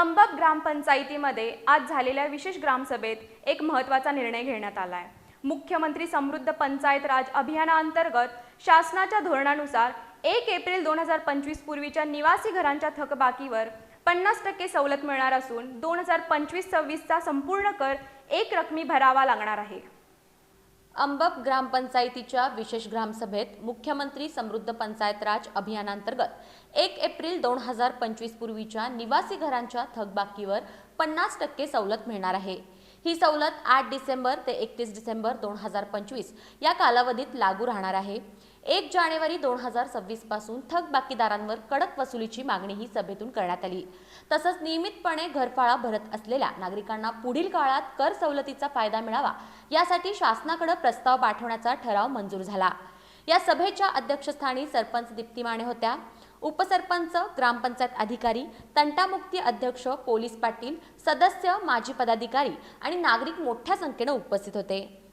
अंबक ग्रामपंचायतीमध्ये आज झालेल्या विशेष ग्रामसभेत एक महत्त्वाचा निर्णय घेण्यात आला आहे मुख्यमंत्री समृद्ध पंचायत राज अभियानाअंतर्गत शासनाच्या धोरणानुसार एक एप्रिल दोन हजार पंचवीस पूर्वीच्या निवासी घरांच्या थकबाकीवर पन्नास टक्के सवलत मिळणार असून दोन हजार पंचवीस सव्वीसचा संपूर्ण कर एक रकमी भरावा लागणार आहे. अंबप ग्रामपंचायतीच्या विशेष ग्रामसभेत मुख्यमंत्री समृद्ध पंचायत राज अभियानांतर्गत एक एप्रिल दोन हजार पंचवीस पूर्वीच्या निवासी घरांच्या थकबाकीवर पन्नास टक्के सवलत मिळणार आहे. ही सवलत आठ डिसेंबर ते एकतीस डिसेंबर दोन हजार पंचवीस या कालावधीत लागू राहणार आहे. एक जानेवारी दोन हजार सव्वीसपासून थकबाकीदारांवर कडक वसुलीची मागणी ही सभेतून करण्यात आली. तसंच नियमितपणे घरफाळा भरत असलेल्या नागरिकांना पुढील काळात कर सवलतीचा फायदा मिळावा यासाठी शासनाकडे प्रस्ताव पाठवण्याचा ठराव मंजूर झाला. या सभेच्या अध्यक्षस्थानी सरपंच दीप्ती माने होत्या. उपसरपंच ग्रामपंचायत अधिकारी तंटामुक्ती अध्यक्ष पोलीस पाटील सदस्य माजी पदाधिकारी आणि नागरिक मोठ्या संख्येनं उपस्थित होते.